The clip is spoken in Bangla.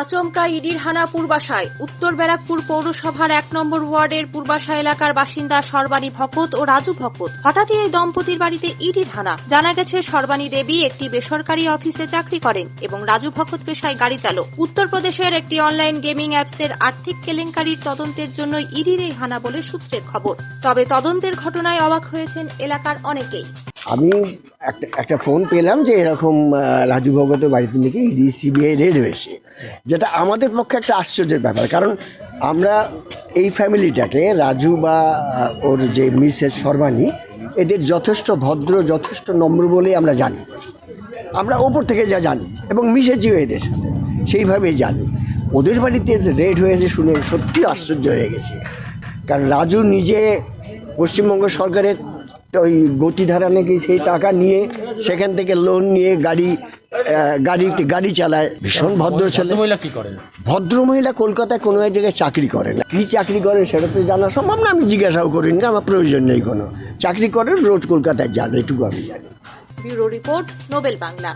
আচমকা ইডির হানা পূর্বাশায়। উত্তর ব্যারাকপুর পৌরসভার এক নম্বর ওয়ার্ডের পূর্বাশা এলাকার বাসিন্দা সর্বাণী ভকত ও রাজু ভকত। হঠাৎই এই দম্পতির বাড়িতে ইডির হানা জানা গেছে সর্বাণী দেবী একটি বেসরকারি অফিসে চাকরি করেন এবং রাজু ভকত পেশায় গাড়ি চালক। উত্তরপ্রদেশের একটি অনলাইন গেমিং অ্যাপসের আর্থিক কেলেঙ্কারির তদন্তের জন্য ইডির এই হানা বলে সূত্রের খবর। তবে তদন্তের ঘটনায় অবাক হয়েছেন এলাকার অনেকেই। আমি একটা একটা ফোন পেলাম যে এরকম রাজু ভগতের বাড়িতে নাকি ইডি সিবিআই রেড হয়েছে। যেটা আমাদের পক্ষে একটা আশ্চর্যের ব্যাপার। কারণ আমরা এই ফ্যামিলিটাকে, রাজু বা ওর যে মিসেস সর্বাণী এদের যথেষ্ট ভদ্র, যথেষ্ট নম্র বলেই আমরা জানি। আমরা ওপর থেকে যা জানি, এবং মিশেছিও এদের সাথে, সেইভাবেই জানি। ওদের বাড়িতে রেড হয়েছে শুনে সত্যি আশ্চর্য হয়ে গেছে। কারণ রাজু নিজে পশ্চিমবঙ্গ সরকারের ওই গতিধারা নাকি সেই টাকা নিয়ে সেখান থেকে লোন নিয়ে গাড়ি গাড়িতে গাড়ি চালায়। ভীষণ ভদ্র ছেলে। মহিলা কি করেন? ভদ্র মহিলা কলকাতায় কোনো এক জায়গায় চাকরি করে না। কী চাকরি করেন সেটা তো জানা সম্ভব না আমি জিজ্ঞাসাও করিনি আমার প্রয়োজন নেই কোনো। চাকরি করেন রোড কলকাতায় যান এটুকু আমি জানি। Bureau report Nobel Bangla.